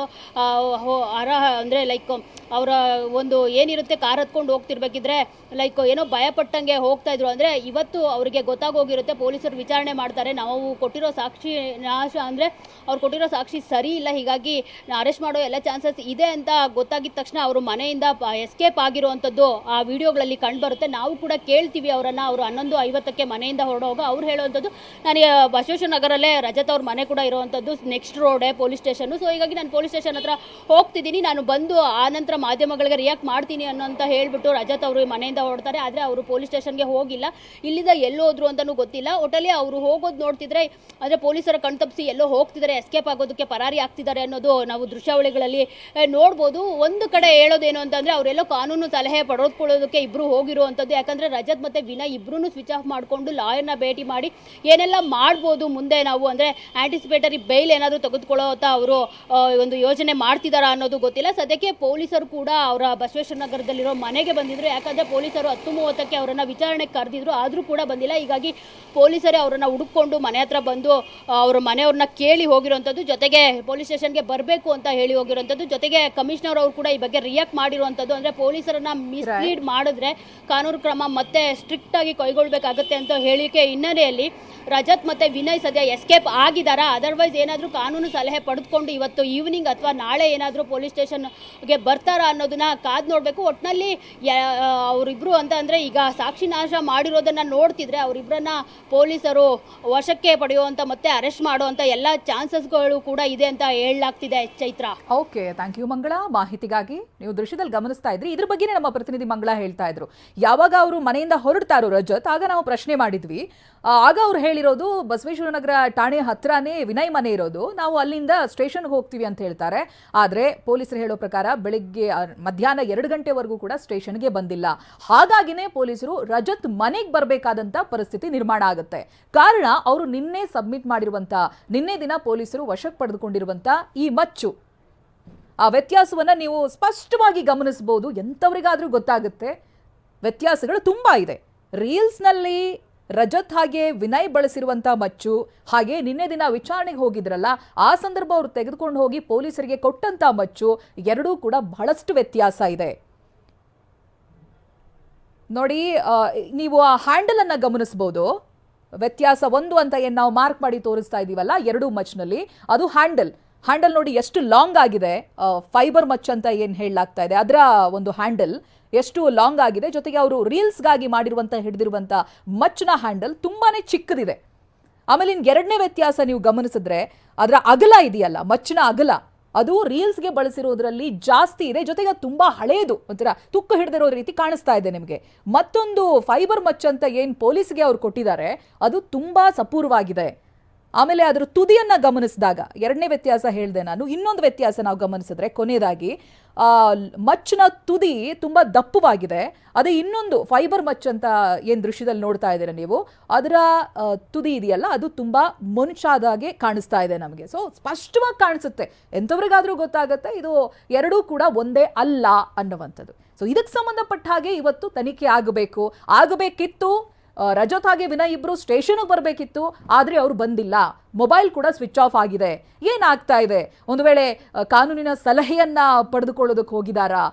ಅರಹ ಅಂದರೆ ಲೈಕ್ ಅವರ ಒಂದು ಏನಿರುತ್ತೆ ಕಾರ್ ಹತ್ಕೊಂಡು ಹೋಗ್ತಿರ್ಬೇಕಿದ್ರೆ ಲೈಕ್ ಏನೋ ಭಯಪಟ್ಟಂಗೆ ಹೋಗ್ತಾ ಇದ್ರು. ಅಂದರೆ ಇವತ್ತು ಅವರಿಗೆ ಗೊತ್ತಾಗೋಗಿರುತ್ತೆ ಪೊಲೀಸರು ವಿಚಾರಣೆ ಮಾಡ್ತಾರೆ. ನಾವು ಕೊಟ್ಟಿರೋ ಸಾಕ್ಷಿ ನಾಶ ಅಂದರೆ ಅವ್ರು ಕೊಟ್ಟಿರೋ ಸಾಕ್ಷಿ ಸರಿ ಇಲ್ಲ, ಹೀಗಾಗಿ ಅರೆಸ್ಟ್ ಮಾಡೋ ಎಲ್ಲ ಚಾನ್ಸಸ್ ಇದೆ ಅಂತ ಗೊತ್ತಾಗಿದ ತಕ್ಷಣ ಅವರು ಮನೆಯಿಂದ ಎಸ್ಕೇಪ್ ಆಗಿರುವಂಥದ್ದು ಆ ವಿಡಿಯೋಗಳಲ್ಲಿ ಕಂಡುಬರುತ್ತೆ. ನಾವು ಕೂಡ ಕೇಳ್ತೀವಿ ಅವರನ್ನು, ಅವರು ಹನ್ನೊಂದು ಐವತ್ತಕ್ಕೆ ಮನೆಯಿಂದ ಹೊರಡುವಾಗ ಅವ್ರು ಹೇಳುವಂಥದ್ದು ನನಗೆ ಬಸವೇಶ್ವರ ನಗರಲ್ಲೇ ರಜತ್ ಅವ್ರ ಮನೆ ಕೂಡ ಇರುವಂಥದ್ದು ನೆಕ್ಸ್ಟ್ ರೋಡೇ ಪೊಲೀಸ್ ಸ್ಟೇಷನ್ನು ಸೊ ಹೀಗಾಗಿ ನಾನು ಪೊಲೀಸ್ ಸ್ಟೇಷನ್ ಹತ್ರ ಹೋಗ್ತಿದ್ದೀನಿ. ನಾನು ಬಂದು ಆ ನಂತರ ಮಾಧ್ಯಮಗಳಿಗೆ ರಿಯಾಕ್ಟ್ ಮಾಡ್ತೀನಿ ಅನ್ನೋಂತ ಹೇಳ್ಬಿಟ್ಟು ರಜತ್ ಅವರು ಮನೆಯಿಂದ ಹೊರಡ್ತಾರೆ. ಆದರೆ ಅವರು ಪೊಲೀಸ್ ಸ್ಟೇಷನ್ಗೆ ಹೋಗಿಲ್ಲ. ಇಲ್ಲಿಂದ ಎಲ್ಲೋ ಹೋದ್ರು ಅಂತಲೂ ಗೊತ್ತಿಲ್ಲ. ಒಟ್ಟಲ್ಲಿ ಅವರು ಹೋಗೋದು ನೋಡ್ತಿದ್ರೆ ಅಂದರೆ ಪೊಲೀಸರ ಕಣ್ತಪ್ಪಿಸಿ ಎಲ್ಲೋ ಹೋಗ್ತಿದ್ದಾರೆ ಎಸ್ಕೇಪ್ ಆಗೋದಕ್ಕೆ ಪರಾರಿ ಆಗ್ತಿದ್ದಾರೆ ಅನ್ನೋದು ನಾವು ದೃಶ್ಯಾವಳಿಗಳಲ್ಲಿ ನೋಡ್ಬೋದು. ಒಂದು ಕಡೆ ಹೇಳೋದೇನು ಅಂತಂದರೆ, ಅವರೆಲ್ಲೋ ಕಾನೂನು ಸಲಹೆ ಪಡೆದುಕೊಳ್ಳೋದಕ್ಕೆ ಇಬ್ರು ಹೋಗಿರುವಂಥದ್ದು. ಯಾಕಂದ್ರೆ ರಜತ್ ಮತ್ತೆ ವಿನಯ್ ಇಬ್ಬರೂ ಸ್ವಿಚ್ ಆಫ್ ಮಾಡಿಕೊಂಡು ಲಾಯರ್ನ ಭೇಟಿ ಮಾಡಿ ಏನೆಲ್ಲ ಮಾಡ್ಬೋದು ಮುಂದೆ ನಾವು ಅಂದ್ರೆ ಆಂಟಿಸಿಪೇಟರಿ ಬೈಲ್ ಏನಾದರೂ ತೆಗೆದುಕೊಳ್ಳೋ ಅವರು ಒಂದು ಯೋಜನೆ ಮಾಡ್ತಿದ್ದಾರಾ ಅನ್ನೋದು ಗೊತ್ತಿಲ್ಲ. ಸದ್ಯಕ್ಕೆ ಪೊಲೀಸರು ಕೂಡ ಅವರ ಬಸವೇಶ್ವರ ನಗರದಲ್ಲಿರೋ ಮನೆಗೆ ಬಂದಿದ್ರು. ಯಾಕಂದ್ರೆ ಪೊಲೀಸರು ಹತ್ತು ಮೂವತ್ತಕ್ಕೆ ಅವರನ್ನು ವಿಚಾರಣೆಗೆ ಕರೆದಿದ್ರು. ಆದರೂ ಕೂಡ ಬಂದಿಲ್ಲ. ಹೀಗಾಗಿ ಪೊಲೀಸರೇ ಅವರನ್ನು ಹುಡುಕೊಂಡು ಮನೆ ಹತ್ರ ಬಂದು ಅವ್ರ ಮನೆಯವ್ರನ್ನ ಕೇಳಿ ಹೋಗಿರುವಂಥದ್ದು. ಜೊತೆಗೆ ಪೊಲೀಸ್ ಸ್ಟೇಷನ್ಗೆ ಬರಬೇಕು ಅಂತ ಹೇಳಿ ಹೋಗಿರುವಂಥದ್ದು. ಜೊತೆಗೆ ಕಮಿಷನರ್ ಅವರು ಕೂಡ ಈ ಬಗ್ಗೆ ರಿಯಾಕ್ಟ್ ಮಾಡಿರುವಂಥದ್ದು. ಅಂದರೆ ಪೊಲೀಸರನ್ನ ಮಿಸ್ಲೀಡ್ ಮಾಡಿದ್ರೆ ಕಾನೂನು ಕ್ರಮ ಮತ್ತೆ ಸ್ಟ್ರಿಕ್ಟ್ ಆಗಿ ಕೈಗೊಳ್ಬೇಕಾಗತ್ತೆ ಅಂತ ಹೇಳಿಕೆ ಹಿನ್ನೆಲೆಯಲ್ಲಿ ರಜತ್ ಮತ್ತೆ ವಿನಯ್ ಸದ್ಯ ಎಸ್ಕೇಪ್ ಆಗಿದ್ದಾರಾ? ಅದರ್ವೈಸ್ ಏನಾದರೂ ಕಾನೂನು ಸಲಹೆ ಪಡೆದುಕೊಂಡು ಇವತ್ತು ಈವ್ನಿಂಗ್ ಅಥವಾ ನಾಳೆ ಏನಾದರೂ ಪೊಲೀಸ್ ಸ್ಟೇಷನ್ಗೆ ಬರ್ತಾರಾ ಅನ್ನೋದನ್ನ ಕಾದು ನೋಡಬೇಕು. ಒಟ್ಟಿನಲ್ಲಿ ಅವರಿಬ್ರು ಅಂತ ಅಂದರೆ ಈಗ ಸಾಕ್ಷಿ ನಾಶ ಮಾಡಿರೋದನ್ನ ನೋಡ್ತಿದ್ರೆ ಅವರಿಬ್ಬರನ್ನ ಪೊಲೀಸರು ವಶಕ್ಕೆ ಪಡೆಯುವಂಥ ಮತ್ತೆ ಅರೆಸ್ಟ್ ಮಾಡುವಂಥ ಎಲ್ಲ ಚಾನ್ಸಸ್ಗಳು ಕೂಡ ಇದೆ ಅಂತ ಹೇಳಲಾಗ್ತಿದೆ Chaitra. Okay thank you Mangala. ಮಾಹಿತಿಗಾಗಿ ನೀವು ದೃಶ್ಯದಲ್ಲಿ ಗಮನಿಸ್ತಾ ಇದ್ರಿ. ಇದ್ರ ಬಗ್ಗೆನೇ ನಮ್ಮ ಪ್ರತಿನಿಧಿ ಮಂಗಳ ಹೇಳ್ತಾ ಇದ್ರು. ಯಾವಾಗ ಅವರು ಮನೆಯಿಂದ ಹೊರಡ್ತಾರೋ ರಜತ್, ಆಗ ನಾವು ಪ್ರಶ್ನೆ ಮಾಡಿದ್ವಿ. ಆಗ ಅವ್ರು ಹೇಳಿರೋದು, ಬಸವೇಶ್ವರ ನಗರ ಠಾಣೆ ಹತ್ರನೇ ವಿನಯ್ ಮನೆ ಇರೋದು. ನಾವು ಅಲ್ಲಿಂದ ಸ್ಟೇಷನ್ಗೆ ಹೋಗ್ತೀವಿ ಅಂತ ಹೇಳ್ತಾರೆ. ಆದರೆ ಪೊಲೀಸರು ಹೇಳೋ ಪ್ರಕಾರ ಬೆಳಿಗ್ಗೆ ಮಧ್ಯಾಹ್ನ ಎರಡು ಗಂಟೆವರೆಗೂ ಕೂಡ ಸ್ಟೇಷನ್ಗೆ ಬಂದಿಲ್ಲ. ಹಾಗಾಗಿನೇ ಪೊಲೀಸರು ರಜತ್ ಮನೆಗೆ ಬರಬೇಕಾದಂಥ ಪರಿಸ್ಥಿತಿ ನಿರ್ಮಾಣ ಆಗುತ್ತೆ. ಕಾರಣ, ಅವರು ನಿನ್ನೆ ಸಬ್ಮಿಟ್ ಮಾಡಿರುವಂಥ ನಿನ್ನೆ ದಿನ ಪೊಲೀಸರು ವಶಕ್ಕೆ ಪಡೆದುಕೊಂಡಿರುವಂತ ಈ ಮಚ್ಚು. ಆ ವ್ಯತ್ಯಾಸವನ್ನ ನೀವು ಸ್ಪಷ್ಟವಾಗಿ ಗಮನಿಸಬಹುದು. ಎಂಥವ್ರಿಗಾದ್ರೂ ಗೊತ್ತಾಗುತ್ತೆ. ವ್ಯತ್ಯಾಸಗಳು ತುಂಬಾ ಇದೆ. ರೀಲ್ಸ್ನಲ್ಲಿ ರಜತ್ ಹಾಗೆ ವಿನಯ್ ಬಳಸಿರುವಂಥ ಮಚ್ಚು. ಹಾಗೆ ನಿನ್ನೆ ದಿನ ವಿಚಾರಣೆಗೆ ಹೋಗಿದ್ರಲ್ಲ, ಆ ಸಂದರ್ಭ ಅವರು ತೆಗೆದುಕೊಂಡು ಹೋಗಿ ಪೊಲೀಸರಿಗೆ ಕೊಟ್ಟಂತ ಮಚ್ಚು ಎರಡೂ ಕೂಡ ಬಹಳಷ್ಟು ವ್ಯತ್ಯಾಸ ಇದೆ. ನೋಡಿ ನೀವು ಆ ಹ್ಯಾಂಡಲ್ ಅನ್ನ ಗಮನಿಸಬಹುದು. ವ್ಯತ್ಯಾಸ ಒಂದು ಅಂತ ಏನು ನಾವು ಮಾರ್ಕ್ ಮಾಡಿ ತೋರಿಸ್ತಾ ಇದ್ದೀವಲ್ಲ ಎರಡು ಮಚ್ನಲ್ಲಿ ಅದು ಹ್ಯಾಂಡಲ್ ಹ್ಯಾಂಡಲ್ ನೋಡಿ ಎಷ್ಟು ಲಾಂಗ್ ಆಗಿದೆ ಫೈಬರ್ ಮಚ್ ಅಂತ ಏನು ಹೇಳಲಾಗ್ತಾ ಇದೆ. ಅದರ ಒಂದು ಹ್ಯಾಂಡಲ್ ಎಷ್ಟು ಲಾಂಗ್ ಆಗಿದೆ, ಜೊತೆಗೆ ಅವರು ರೀಲ್ಸ್ಗಾಗಿ ಮಾಡಿರುವಂಥ ಹಿಡಿದಿರುವಂಥ ಮಚ್ನ ಹ್ಯಾಂಡಲ್ ತುಂಬಾನೇ ಚಿಕ್ಕದಿದೆ. ಆಮೇಲೆ ಇನ್ನು ಎರಡನೇ ವ್ಯತ್ಯಾಸ ನೀವು ಗಮನಿಸಿದ್ರೆ, ಅದರ ಅಗಲ ಇದೆಯಲ್ಲ ಮಚ್ಚಿನ ಅಗಲ. ಅದು ರೀಲ್ಸ್ಗೆ ಬಳಸಿರೋದ್ರಲ್ಲಿ ಜಾಸ್ತಿ ಇದೆ. ಜೊತೆಗೆ ಅದು ತುಂಬ ಹಳೆಯದು ಒಂಥರ ತುಕ್ಕು ಹಿಡಿದಿರೋ ರೀತಿ ಕಾಣಿಸ್ತಾ ಇದೆ ನಿಮಗೆ. ಮತ್ತೊಂದು ಫೈಬರ್ ಮಚ್ ಅಂತ ಏನು ಪೊಲೀಸ್ಗೆ ಅವ್ರು ಕೊಟ್ಟಿದ್ದಾರೆ, ಅದು ತುಂಬ ಸಪೂರ್ವಾಗಿದೆ. ಆಮೇಲೆ ಅದರ ತುದಿಯನ್ನು ಗಮನಿಸಿದಾಗ ಎರಡನೇ ವ್ಯತ್ಯಾಸ ಹೇಳಿದೆ ನಾನು, ಇನ್ನೊಂದು ವ್ಯತ್ಯಾಸ ನಾವು ಗಮನಿಸಿದ್ರೆ ಕೊನೆಯದಾಗಿ ಮಚ್ಚಿನ ತುದಿ ತುಂಬ ದಪ್ಪವಾಗಿದೆ. ಅದೇ ಇನ್ನೊಂದು ಫೈಬರ್ ಮಚ್ ಅಂತ ಏನು ದೃಶ್ಯದಲ್ಲಿ ನೋಡ್ತಾ ಇದ್ದೀರಾ ನೀವು, ಅದರ ತುದಿ ಇದೆಯಲ್ಲ, ಅದು ತುಂಬ ಮೊನಚಾದಾಗೆ ಕಾಣಿಸ್ತಾ ಇದೆ ನಮಗೆ. ಸೊ ಸ್ಪಷ್ಟವಾಗಿ ಕಾಣಿಸುತ್ತೆ. ಎಂಥವ್ರಿಗಾದರೂ ಗೊತ್ತಾಗುತ್ತೆ, ಇದು ಎರಡೂ ಕೂಡ ಒಂದೇ ಅಲ್ಲ ಅನ್ನುವಂಥದ್ದು. ಸೊ ಇದಕ್ಕೆ ಸಂಬಂಧಪಟ್ಟ ಹಾಗೆ ಇವತ್ತು ತನಿಖೆ ಆಗಬೇಕು. ಆಗಬೇಕಿತ್ತು ರಜತ್ ಹಾಗೆ ವಿನಯ್ ಇಬ್ರು ಸ್ಟೇಷನ್ಗೆ ಬರಬೇಕಿತ್ತು, ಆದರೆ ಅವರು ಬಂದಿಲ್ಲ. ಮೊಬೈಲ್ ಕೂಡ ಸ್ವಿಚ್ ಆಫ್ ಆಗಿದೆ. ಏನಾಗ್ತಾ ಇದೆ? ಒಂದು ವೇಳೆ ಕಾನೂನಿನ ಸಲಹೆಯನ್ನ ಪಡೆದುಕೊಳ್ಳೋದಕ್ಕೆ ಹೋಗಿದಾರಾ?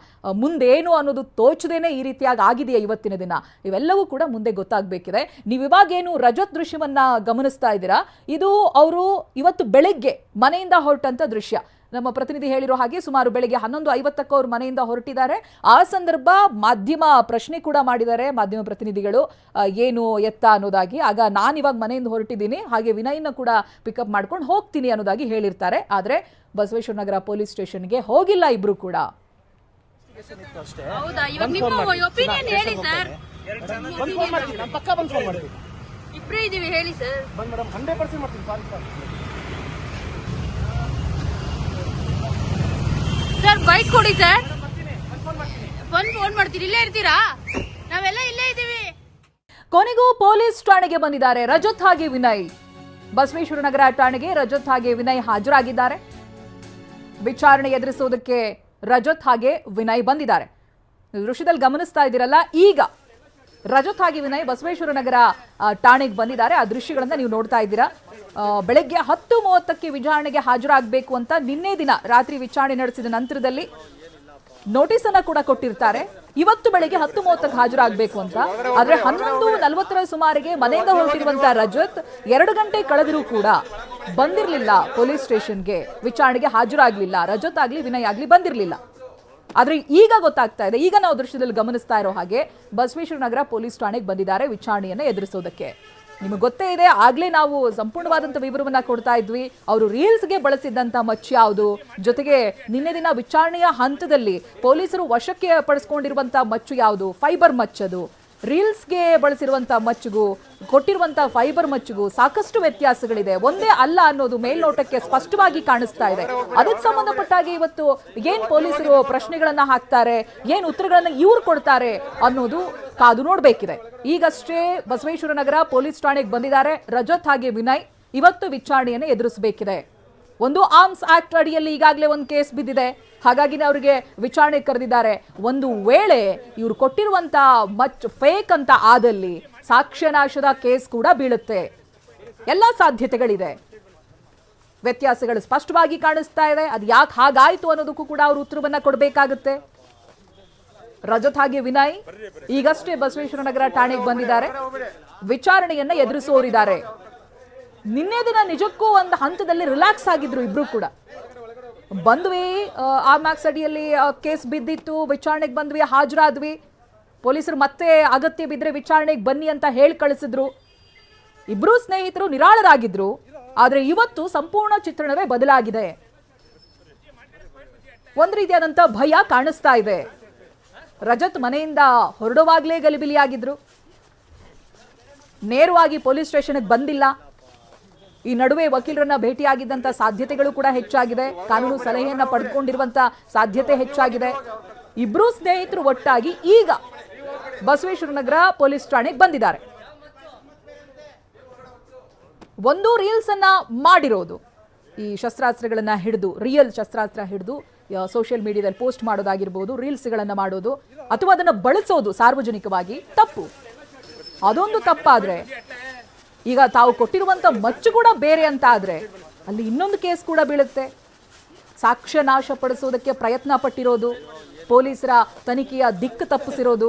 ಮುಂದೇನು ಅನ್ನೋದು ತೋಚದೇನೆ ಈ ರೀತಿಯಾಗಿ ಆಗಿದೆಯಾ ಇವತ್ತಿನ ದಿನ? ಇವೆಲ್ಲವೂ ಕೂಡ ಮುಂದೆ ಗೊತ್ತಾಗಬೇಕಿದೆ. ನೀವು ಇವಾಗೇನು ರಜತ್ ದೃಶ್ಯವನ್ನ ಗಮನಿಸ್ತಾ ಇದ್ದೀರಾ? ಇದು ಅವರು ಇವತ್ತು ಬೆಳಗ್ಗೆ ಮನೆಯಿಂದ ಹೊರಟಂತ ದೃಶ್ಯ. ನಮ್ಮ ಪ್ರತಿನಿಧಿ ಹೇಳಿರೋ ಹಾಗೆ ಸುಮಾರು ಬೆಳಿಗ್ಗೆ ಹನ್ನೊಂದು ಐವತ್ತಕ್ಕೂ ಅವರು ಮನೆಯಿಂದ ಹೊರಟಿದ್ದಾರೆ. ಆ ಸಂದರ್ಭ ಮಾಧ್ಯಮ ಪ್ರಶ್ನೆ ಕೂಡ ಮಾಡಿದ್ದಾರೆ. ಮಾಧ್ಯಮ ಪ್ರತಿನಿಧಿಗಳು ಏನು ಎತ್ತ ಅನ್ನೋದಾಗಿ. ಆಗ ನಾನು ಇವಾಗ ಮನೆಯಿಂದ ಹೊರಟಿದ್ದೀನಿ. ಹಾಗೆ ವಿನಯ್ನ ಕೂಡ ಪಿಕಪ್ ಮಾಡ್ಕೊಂಡು ಹೋಗ್ತೀನಿ ಅನ್ನೋದಾಗಿ ಹೇಳಿರ್ತಾರೆ. ಆದರೆ ಬಸವೇಶ್ವರ ನಗರ ಪೊಲೀಸ್ ಸ್ಟೇಷನ್ಗೆ ಹೋಗಿಲ್ಲ ಇಬ್ರು ಕೂಡ. ಇಬ್ರೇ ಇದೀವಿ ಹೇಳಿ ಸರ್ ಬಂದ್ ಮೇಡಮ್ ಹಂಡ್ರೆಡ್ ಪರ್ಸೆಂಟ್ ಮಾಡ್ತೀನಿ ಸಾರಿ ಬೈಕ್ ಕೊಡಿ ಸರ್. ಬಂದು ಫೋನ್ ಮಾಡ್ತೀರಿ ಇಲ್ಲೇ ಇರ್ತೀರಾ? ನಾವೆಲ್ಲ ಇಲ್ಲೇ ಇದ್ದೀವಿ. ಕೊನೆಗೂ ಪೊಲೀಸ್ ಠಾಣೆಗೆ ಬಂದಿದ್ದಾರೆ ರಜತ್ ಹಾಗೆ ವಿನಯ್. ಬಸವೇಶ್ವರ ನಗರ ಠಾಣೆಗೆ ರಜತ್ ಹಾಗೆ ವಿನಯ್ ಹಾಜರಾಗಿದ್ದಾರೆ. ವಿಚಾರಣೆ ಎದುರಿಸುವುದಕ್ಕೆ ರಜತ್ ಹಾಗೆ ವಿನಯ್ ಬಂದಿದ್ದಾರೆ. ದೃಶ್ಯದಲ್ಲಿ ಗಮನಿಸ್ತಾ ಇದ್ದೀರಲ್ಲ, ಈಗ ರಜತ್ ಹಾಗೆ ವಿನಯ್ ಬಸವೇಶ್ವರ ನಗರ ಠಾಣೆಗೆ ಬಂದಿದ್ದಾರೆ. ಆ ದೃಶ್ಯಗಳನ್ನ ನೀವು ನೋಡ್ತಾ ಇದ್ದೀರಾ. ಬೆಳಗ್ಗೆ ಹತ್ತು ಮೂವತ್ತಕ್ಕೆ ವಿಚಾರಣೆಗೆ ಹಾಜರಾಗಬೇಕು ಅಂತ ನಿನ್ನೆ ದಿನ ರಾತ್ರಿ ವಿಚಾರಣೆ ನಡೆಸಿದ ನಂತರದಲ್ಲಿ ನೋಟಿಸ್ ಅನ್ನ ಕೂಡ ಕೊಟ್ಟಿರ್ತಾರೆ. ಇವತ್ತು ಬೆಳಿಗ್ಗೆ ಹತ್ತು ಮೂವತ್ತಕ್ಕೆ ಹಾಜರಾಗಬೇಕು ಅಂತ. ಆದ್ರೆ ಹನ್ನೊಂದು ನಲವತ್ತರ ಸುಮಾರಿಗೆ ಮನೆಯಿಂದ ಹೊರಟಿರುವಂತ ರಜತ್ ಎರಡು ಗಂಟೆ ಕಳೆದರೂ ಕೂಡ ಬಂದಿರಲಿಲ್ಲ ಪೊಲೀಸ್ ಸ್ಟೇಷನ್ಗೆ. ವಿಚಾರಣೆಗೆ ಹಾಜರಾಗ್ಲಿಲ್ಲ. ರಜತ್ ಆಗ್ಲಿ ವಿನಯ್ ಆಗ್ಲಿ ಬಂದಿರಲಿಲ್ಲ. ಆದ್ರೆ ಈಗ ಗೊತ್ತಾಗ್ತಾ ಇದೆ, ಈಗ ನಾವು ದೃಶ್ಯದಲ್ಲಿ ಗಮನಿಸ್ತಾ ಇರೋ ಹಾಗೆ ಬಸವೇಶ್ವರ ನಗರ ಪೊಲೀಸ್ ಠಾಣೆಗೆ ಬಂದಿದ್ದಾರೆ ವಿಚಾರಣೆಯನ್ನ ಎದುರಿಸೋದಕ್ಕೆ. ನಿಮಗೆ ಗೊತ್ತೇ ಇದೆ, ಆಗ್ಲೇ ನಾವು ಸಂಪೂರ್ಣವಾದಂಥ ವಿವರವನ್ನ ಕೊಡ್ತಾ ಇದ್ವಿ. ಅವರು ರೀಲ್ಸ್ಗೆ ಬಳಸಿದ್ದಂಥ ಮಚ್ಚು ಯಾವುದು? ಜೊತೆಗೆ ನಿನ್ನೆ ದಿನ ವಿಚಾರಣೆಯ ಹಂತದಲ್ಲಿ ಪೊಲೀಸರು ವಶಕ್ಕೆ ಪಡಿಸ್ಕೊಂಡಿರುವಂಥ ಮಚ್ಚು ಯಾವುದು? ಫೈಬರ್ ಮಚ್ಚದು. ರೀಲ್ಸ್ಗೆ ಬಳಸಿರುವಂಥ ಮಚ್ಚುಗು ಕೊಟ್ಟಿರುವಂಥ ಫೈಬರ್ ಮಚ್ಚುಗು ಸಾಕಷ್ಟು ವ್ಯತ್ಯಾಸಗಳಿದೆ. ಒಂದೇ ಅಲ್ಲ ಅನ್ನೋದು ಮೇಲ್ನೋಟಕ್ಕೆ ಸ್ಪಷ್ಟವಾಗಿ ಕಾಣಿಸ್ತಾ ಇದೆ. ಅದಕ್ಕೆ ಸಂಬಂಧಪಟ್ಟಾಗಿ ಇವತ್ತು ಏನ್ ಪೊಲೀಸರು ಪ್ರಶ್ನೆಗಳನ್ನ ಹಾಕ್ತಾರೆ, ಏನ್ ಉತ್ತರಗಳನ್ನು ಇವ್ರು ಕೊಡ್ತಾರೆ ಅನ್ನೋದು ಕಾದು ನೋಡಬೇಕಿದೆ. ಈಗಷ್ಟೇ ಬಸವೇಶ್ವರ ನಗರ ಪೊಲೀಸ್ ಠಾಣೆಗೆ ಬಂದಿದ್ದಾರೆ. ರಜತ್ ಹಾಗೆ ವಿನಯ್ ಇವತ್ತು ವಿಚಾರಣೆಯನ್ನು ಎದುರಿಸಬೇಕಿದೆ. ಒಂದು ಆರ್ಮ್ಸ್ ಆಕ್ಟ್ ಅಡಿಯಲ್ಲಿ ಈಗಾಗಲೇ ಒಂದು ಕೇಸ್ ಬಿದ್ದಿದೆ. ಹಾಗಾಗಿ ಅವರಿಗೆ ವಿಚಾರಣೆ ಕರೆದಿದ್ದಾರೆ. ಒಂದು ವೇಳೆ ಇವರು ಕೊಟ್ಟಿರುವಂತ ಮಚ್ ಫೇಕ್ ಅಂತ ಆದಲ್ಲಿ ಸಾಕ್ಷ್ಯನಾಶದ ಕೇಸ್ ಕೂಡ ಬೀಳುತ್ತೆ. ಎಲ್ಲ ಸಾಧ್ಯತೆಗಳಿದೆ. ವ್ಯತ್ಯಾಸಗಳು ಸ್ಪಷ್ಟವಾಗಿ ಕಾಣಿಸ್ತಾ ಇದೆ. ಅದು ಯಾಕೆ ಹಾಗಾಯ್ತು ಅನ್ನೋದಕ್ಕೂ ಕೂಡ ಅವರು ಉತ್ತರವನ್ನ ಕೊಡಬೇಕಾಗುತ್ತೆ. ರಜತ್ ಹಾಗೆ ವಿನಯ್ ಈಗಷ್ಟೇ ಬಸವೇಶ್ವರ ನಗರ ಠಾಣೆಗೆ ಬಂದಿದ್ದಾರೆ. ವಿಚಾರಣೆಯನ್ನ ಎದುರಿಸೋರಿದ್ದಾರೆ. ನಿನ್ನೆ ದಿನ ನಿಜಕ್ಕೂ ಒಂದು ಹಂತದಲ್ಲಿ ರಿಲ್ಯಾಕ್ಸ್ ಆಗಿದ್ರು ಇಬ್ರು ಕೂಡ. ಬಂದ್ವಿ ಆ, ಮ್ಯಾಕ್ಸ್ ಅಡಿಯಲ್ಲಿ ಕೇಸ್ ಬಿದ್ದಿತ್ತು ವಿಚಾರಣೆಗೆ ಬಂದ್ವಿ ಹಾಜರಾದ್ವಿ. ಪೊಲೀಸರು ಮತ್ತೆ ಅಗತ್ಯ ಬಿದ್ದರೆ ವಿಚಾರಣೆಗೆ ಬನ್ನಿ ಅಂತ ಹೇಳಿ ಕಳಿಸಿದ್ರು. ಇಬ್ರೂ ಸ್ನೇಹಿತರು ನಿರಾಳರಾಗಿದ್ರು ಆದರೆ ಇವತ್ತು ಸಂಪೂರ್ಣ ಚಿತ್ರಣವೇ ಬದಲಾಗಿದೆ. ಒಂದು ರೀತಿಯಾದಂಥ ಭಯ ಕಾಣಿಸ್ತಾ ಇದೆ. ರಜತ್ ಮನೆಯಿಂದ ಹೊರಡುವಾಗಲೇ ಗಲಿಬಿಲಿಯಾಗಿದ್ರು. ನೇರವಾಗಿ ಪೊಲೀಸ್ ಸ್ಟೇಷನ್ಗೆ ಬಂದಿಲ್ಲ. ಈ ನಡುವೆ ವಕೀಲರನ್ನ ಭೇಟಿಯಾಗಿದ್ದಂತ ಸಾಧ್ಯತೆಗಳು ಕೂಡ ಹೆಚ್ಚಾಗಿದೆ. ಕಾನೂನು ಸಲಹೆಯನ್ನ ಪಡೆದುಕೊಂಡಿರುವಂತ ಸಾಧ್ಯತೆ ಹೆಚ್ಚಾಗಿದೆ. ಇಬ್ರು ಸ್ನೇಹಿತರು ಒಟ್ಟಾಗಿ ಈಗ ಬಸವೇಶ್ವರ ನಗರ ಪೊಲೀಸ್ ಠಾಣೆಗೆ ಬಂದಿದ್ದಾರೆ. ಒಂದು ರೀಲ್ಸ್ ಅನ್ನ ಮಾಡಿರೋದು. ಈ ಶಸ್ತ್ರಾಸ್ತ್ರಗಳನ್ನ ಹಿಡಿದು ರಿಯಲ್ ಶಸ್ತ್ರಾಸ್ತ್ರ ಹಿಡಿದು ಸೋಷಿಯಲ್ ಮೀಡಿಯಾದಲ್ಲಿ ಪೋಸ್ಟ್ ಮಾಡೋದಾಗಿರ್ಬೋದು ರೀಲ್ಸ್ಗಳನ್ನ ಮಾಡೋದು, ಅಥವಾ ಅದನ್ನ ಬಳಸೋದು ಸಾರ್ವಜನಿಕವಾಗಿ ತಪ್ಪು. ಅದೊಂದು ತಪ್ಪಾದ್ರೆ ಈಗ ತಾವು ಕೊಟ್ಟಿರುವಂತ ಮಚ್ಚು ಕೂಡ ಬೇರೆ ಅಂತ ಆದರೆ ಅಲ್ಲಿ ಇನ್ನೊಂದು ಕೇಸ್ ಕೂಡ ಬೀಳುತ್ತೆ. ಸಾಕ್ಷ್ಯ ನಾಶ ಪಡಿಸೋದಕ್ಕೆ ಪ್ರಯತ್ನ ಪಟ್ಟಿರೋದು, ಪೊಲೀಸರ ತನಿಖೆಯ ದಿಕ್ಕು ತಪ್ಪಿಸಿರೋದು,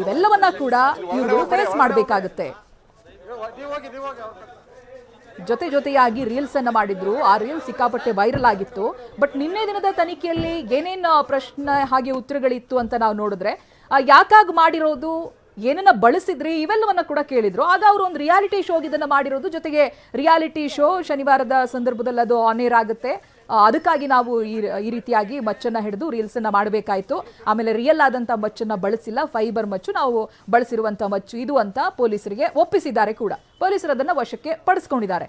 ಇವೆಲ್ಲವನ್ನ ಕೂಡ ಇವರು ಫೇಸ್ ಮಾಡಬೇಕಾಗುತ್ತೆ. ಜೊತೆ ಜೊತೆಯಾಗಿ ರೀಲ್ಸ್ ಅನ್ನ ಮಾಡಿದ್ರು. ಆ ರೀಲ್ಸ್ ಸಿಕ್ಕಾಪಟ್ಟೆ ವೈರಲ್ ಆಗಿತ್ತು. ಬಟ್ ನಿನ್ನೆ ದಿನದ ತನಿಖೆಯಲ್ಲಿ ಏನೇನು ಪ್ರಶ್ನೆ ಹಾಗೆ ಉತ್ತರಗಳಿತ್ತು ಅಂತ ನಾವು ನೋಡಿದ್ರೆ ಯಾಕಾಗ್ ಮಾಡಿರೋದು ಏನನ್ನ ಬಳಸಿದ್ರಿ ಇವೆಲ್ಲವನ್ನ ಕೂಡ ಕೇಳಿದ್ರು. ಆಗ ಅವರು ಒಂದು ರಿಯಾಲಿಟಿ ಶೋಗೆ ಇದನ್ನ ಮಾಡಿರೋದು. ಜೊತೆಗೆ ರಿಯಾಲಿಟಿ ಶೋ ಶನಿವಾರದ ಸಂದರ್ಭದಲ್ಲಿ ಅದು ಆನ್ ಏರ್ ಆಗುತ್ತೆ. ಅದಕ್ಕಾಗಿ ನಾವು ಈ ಈ ರೀತಿಯಾಗಿ ಮಚ್ಚನ್ನ ಹಿಡಿದು ರೀಲ್ಸ್ ಅನ್ನ ಮಾಡಬೇಕಾಯ್ತು. ಆಮೇಲೆ ರಿಯಲ್ ಆದಂತ ಮಚ್ಚನ್ನ ಬಳಸಿಲ್ಲ. ಫೈಬರ್ ಮಚ್ಚು ನಾವು ಬಳಸಿರುವಂತ ಮಚ್ಚು ಇದು ಅಂತ ಪೊಲೀಸರಿಗೆ ಒಪ್ಪಿಸಿದ್ದಾರೆ ಕೂಡ. ಪೊಲೀಸರು ಅದನ್ನ ವಶಕ್ಕೆ ಪಡಿಸ್ಕೊಂಡಿದ್ದಾರೆ.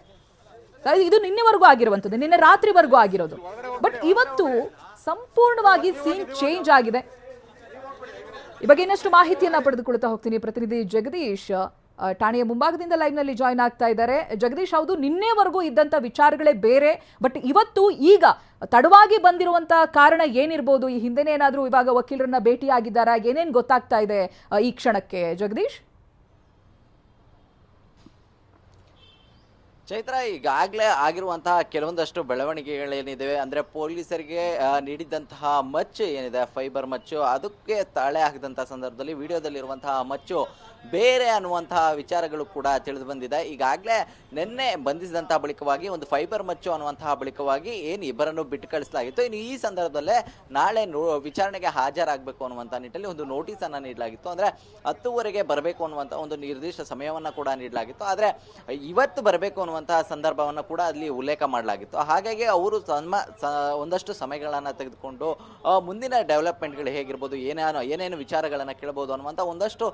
ಇದು ನಿನ್ನೆವರೆಗೂ ಆಗಿರುವಂಥದ್ದು. ನಿನ್ನೆ ರಾತ್ರಿವರೆಗೂ ಆಗಿರೋದು. ಬಟ್ ಇವತ್ತು ಸಂಪೂರ್ಣವಾಗಿ ಸೀನ್ ಚೇಂಜ್ ಆಗಿದೆ. ಈ ಇನ್ನಷ್ಟು ಮಾಹಿತಿಯನ್ನ ಪಡೆದುಕೊಳ್ತಾ ಹೋಗ್ತೀನಿ. ಪ್ರತಿನಿಧಿ ಜಗದೀಶ್ ಠಾಣೆಯ ಮುಂಭಾಗದಿಂದ ಲೈವ್ನಲ್ಲಿ ಜಾಯ್ನ್ ಆಗ್ತಾ ಇದ್ದಾರೆ. ಜಗದೀಶ್, ಹೌದು, ನಿನ್ನೆವರೆಗೂ ಇದ್ದಂತ ವಿಚಾರಗಳೇ ಬೇರೆ, ಬಟ್ ಇವತ್ತು ಈಗ ತಡವಾಗಿ ಬಂದಿರುವಂಥ ಕಾರಣ ಏನಿರ್ಬೋದು? ಈ ಹಿಂದೆನೇ ಏನಾದರೂ ಇವಾಗ ವಕೀಲರನ್ನ ಭೇಟಿಯಾಗಿದ್ದಾರಾ? ಏನೇನು ಗೊತ್ತಾಗ್ತಾ ಇದೆ ಈ ಕ್ಷಣಕ್ಕೆ? ಜಗದೀಶ್? ಚೈತ್ರ, ಈಗಾಗಲೇ ಆಗಿರುವಂತಹ ಕೆಲವೊಂದಷ್ಟು ಬೆಳವಣಿಗೆಗಳೇನಿದೆ ಅಂದ್ರೆ ಪೊಲೀಸರಿಗೆ ನೀಡಿದಂತಹ ಮಚ್ಚು ಏನಿದೆ, ಫೈಬರ್ ಮಚ್ಚು, ಅದಕ್ಕೆ ತಾಳೆ ಹಾಕಿದಂತಹ ಸಂದರ್ಭದಲ್ಲಿ ವಿಡಿಯೋದಲ್ಲಿರುವಂತಹ ಮಚ್ಚು ಬೇರೆ ಅನ್ನುವಂತಹ ವಿಚಾರಗಳು ಕೂಡ ತಿಳಿದು ಬಂದಿದೆ. ಈಗಾಗಲೇ ನಿನ್ನೆ ಬಂಧಿಸಿದಂತಹ ಬಳಿಕವಾಗಿ, ಒಂದು ಫೈಬರ್ ಮಚ್ಚು ಅನ್ನುವಂತಹ ಬಳಿಕವಾಗಿ ಏನು ಇಬ್ಬರನ್ನು ಬಿಟ್ಟು ಕಳಿಸಲಾಗಿತ್ತು ಇನ್ನು ಈ ಸಂದರ್ಭದಲ್ಲೇ ನಾಳೆ ವಿಚಾರಣೆಗೆ ಹಾಜರಾಗಬೇಕು ಅನ್ನುವಂಥ ನಿಟ್ಟಲ್ಲಿ ಒಂದು ನೋಟಿಸ್ ಅನ್ನ ನೀಡಲಾಗಿತ್ತು. ಅಂದ್ರೆ ಹತ್ತುವರೆಗೆ ಬರಬೇಕು ಅನ್ನುವಂಥ ಒಂದು ನಿರ್ದಿಷ್ಟ ಸಮಯವನ್ನು ಕೂಡ ನೀಡಲಾಗಿತ್ತು. ಆದರೆ, ಇವತ್ತು ಬರಬೇಕು ಅನ್ನುವಂತಹ ಸಂದರ್ಭವನ್ನು ಕೂಡ ಅಲ್ಲಿ ಉಲ್ಲೇಖ ಮಾಡಲಾಗಿತ್ತು. ಹಾಗಾಗಿ ಅವರು ಸ- ಒಂದಷ್ಟು ಸಮಯಗಳನ್ನು ತೆಗೆದುಕೊಂಡು ಮುಂದಿನ ಡೆವಲಪ್ಮೆಂಟ್ಗಳು ಹೇಗಿರ್ಬೋದು, ಏನೇನು ಏನೇನು ವಿಚಾರಗಳನ್ನು ಕೇಳ್ಬೋದು ಅನ್ನುವಂಥ ಒಂದಷ್ಟು